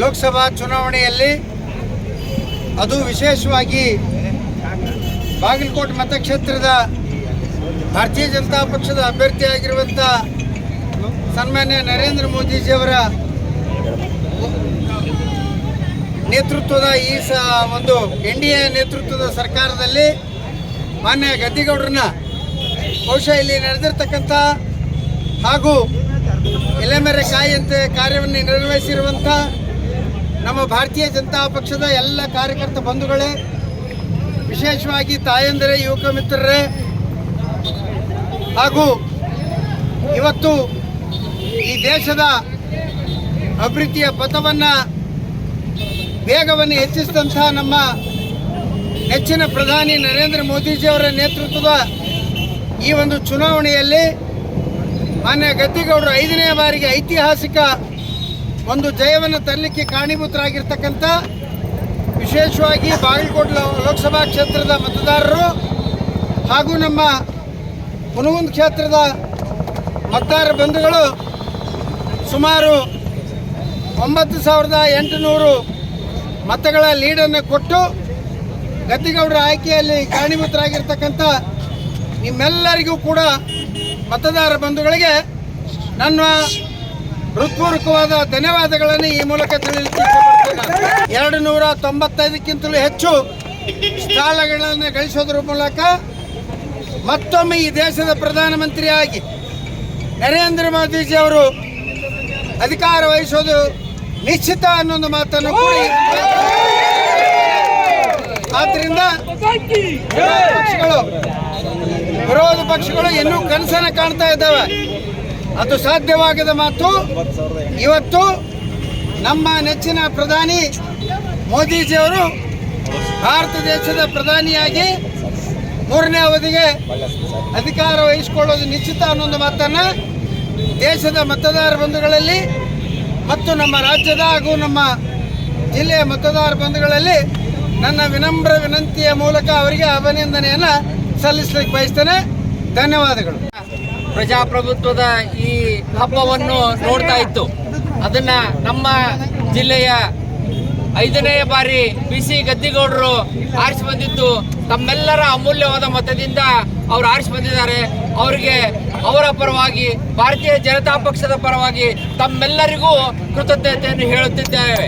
ಲೋಕಸಭಾ ಚುನಾವಣೆಯಲ್ಲಿ ಅದು ವಿಶೇಷವಾಗಿ ಬಾಗಲಕೋಟೆ ಮತಕ್ಷೇತ್ರದ ಭಾರತೀಯ ಜನತಾ ಪಕ್ಷದ ಅಭ್ಯರ್ಥಿಯಾಗಿರುವಂಥ ಸನ್ಮಾನ್ಯ ನರೇಂದ್ರ ಮೋದಿಜಿಯವರ ನೇತೃತ್ವದ ಈ ಸ ಒಂದು ಎನ್ ಡಿ ಎ ನೇತೃತ್ವದ ಸರ್ಕಾರದಲ್ಲಿ ಮಾನ್ಯ ಗದ್ದಿಗೌಡರನ್ನ ಬಹುಶಃ ಇಲ್ಲಿ ನಡೆದಿರ್ತಕ್ಕಂಥ ಹಾಗೂ ಎಲೆಮೆರೆ ಕಾಯಿಯಂತೆ ಕಾರ್ಯವನ್ನು ನಿರ್ವಹಿಸಿರುವಂಥ ನಮ್ಮ ಭಾರತೀಯ ಜನತಾ ಪಕ್ಷದ ಎಲ್ಲ ಕಾರ್ಯಕರ್ತ ಬಂಧುಗಳೇ, ವಿಶೇಷವಾಗಿ ತಾಯಂದರೆ, ಯುವಕ ಮಿತ್ರರೇ, ಹಾಗೂ ಇವತ್ತು ಈ ದೇಶದ ಅಭಿವೃದ್ಧಿಯ ಪಥವನ್ನು ವೇಗವನ್ನು ಹೆಚ್ಚಿಸಿದಂತಹ ನಮ್ಮ ನೆಚ್ಚಿನ ಪ್ರಧಾನಿ ನರೇಂದ್ರ ಮೋದಿಜಿಯವರ ನೇತೃತ್ವದ ಈ ಒಂದು ಚುನಾವಣೆಯಲ್ಲಿ ಮಾನ್ಯ ಗದ್ದಿಗೌಡರು ಐದನೇ ಬಾರಿಗೆ ಐತಿಹಾಸಿಕ ಒಂದು ಜಯವನ್ನು ತರಲಿಕ್ಕೆ ಕಾರಣೀಭೂತರಾಗಿರ್ತಕ್ಕಂಥ ವಿಶೇಷವಾಗಿ ಬಾಗಲಕೋಟೆ ಲೋಕಸಭಾ ಕ್ಷೇತ್ರದ ಮತದಾರರು ಹಾಗೂ ನಮ್ಮ ಹುನಗುಂದ್ ಕ್ಷೇತ್ರದ ಮತದಾರ ಬಂಧುಗಳು ಸುಮಾರು ಒಂಬತ್ತು ಸಾವಿರದ ಎಂಟುನೂರು ಮತಗಳ ಲೀಡನ್ನು ಕೊಟ್ಟು ಗದ್ದಿಗೌಡರ ಆಯ್ಕೆಯಲ್ಲಿ ಕಾರಣೀಭೂತರಾಗಿರ್ತಕ್ಕಂಥ ನಿಮ್ಮೆಲ್ಲರಿಗೂ ಕೂಡ ಮತದಾರ ಬಂಧುಗಳಿಗೆ ನನ್ನ ಹೃತ್ಪೂರ್ವಕವಾದ ಧನ್ಯವಾದಗಳನ್ನು ಈ ಮೂಲಕ ಇಷ್ಟಪಡ್ತೇನೆ ಎರಡು ನೂರ ತೊಂಬತ್ತೈದಕ್ಕಿಂತಲೂ ಹೆಚ್ಚು ಸ್ಥಾನಗಳನ್ನು ಗಳಿಸೋದ್ರ ಮೂಲಕ ಮತ್ತೊಮ್ಮೆ ಈ ದೇಶದ ಪ್ರಧಾನಮಂತ್ರಿಯಾಗಿ ನರೇಂದ್ರ ಮೋದಿಜಿ ಅವರು ಅಧಿಕಾರ ವಹಿಸೋದು ನಿಶ್ಚಿತ ಅನ್ನೊಂದು ಮಾತನ್ನು ಕೂಡ ಆದ್ದರಿಂದ ವಿರೋಧ ಪಕ್ಷಗಳು ವಿರೋಧ ಪಕ್ಷಗಳು ಇನ್ನೂ ಕನಸನ್ನು ಕಾಣ್ತಾ ಇದ್ದಾವೆ. ಅದು ಸಾಧ್ಯವಾಗದ ಮಾತು. ಇವತ್ತು ನಮ್ಮ ನೆಚ್ಚಿನ ಪ್ರಧಾನಿ ಮೋದಿಜಿಯವರು ಭಾರತ ದೇಶದ ಪ್ರಧಾನಿಯಾಗಿ ಮೂರನೇ ಅವಧಿಗೆ ಅಧಿಕಾರ ವಹಿಸಿಕೊಳ್ಳೋದು ನಿಶ್ಚಿತ ಅನ್ನೊಂದು ಮಾತನ್ನು ದೇಶದ ಮತದಾರ ಬಂಧುಗಳಲ್ಲಿ ಮತ್ತು ನಮ್ಮ ರಾಜ್ಯದ ಹಾಗೂ ನಮ್ಮ ಜಿಲ್ಲೆಯ ಮತದಾರ ಬಂಧುಗಳಲ್ಲಿ ನನ್ನ ವಿನಮ್ರ ವಿನಂತಿಯ ಮೂಲಕ ಅವರಿಗೆ ಅಭಿನಂದನೆಯನ್ನು ಸಲ್ಲಿಸಲಿಕ್ಕೆ ಬಯಸ್ತೇನೆ. ಧನ್ಯವಾದಗಳು. ಪ್ರಜಾಪ್ರಭುತ್ವದ ಈ ಹಬ್ಬವನ್ನು ನೋಡ್ತಾ ಇತ್ತು. ಅದನ್ನ ನಮ್ಮ ಜಿಲ್ಲೆಯ ಐದನೇ ಬಾರಿ ಬಿ ಸಿ ಗದ್ದಿಗೌಡರು ಆರಿಸಿ ಬಂದಿದ್ದು ತಮ್ಮೆಲ್ಲರ ಅಮೂಲ್ಯವಾದ ಮತದಿಂದ ಅವರು ಆರಿಸಿ ಬಂದಿದ್ದಾರೆ. ಅವರಿಗೆ ಅವರ ಪರವಾಗಿ, ಭಾರತೀಯ ಜನತಾ ಪಕ್ಷದ ಪರವಾಗಿ ತಮ್ಮೆಲ್ಲರಿಗೂ ಕೃತಜ್ಞತೆಯನ್ನು ಹೇಳುತ್ತಿದ್ದೇವೆ.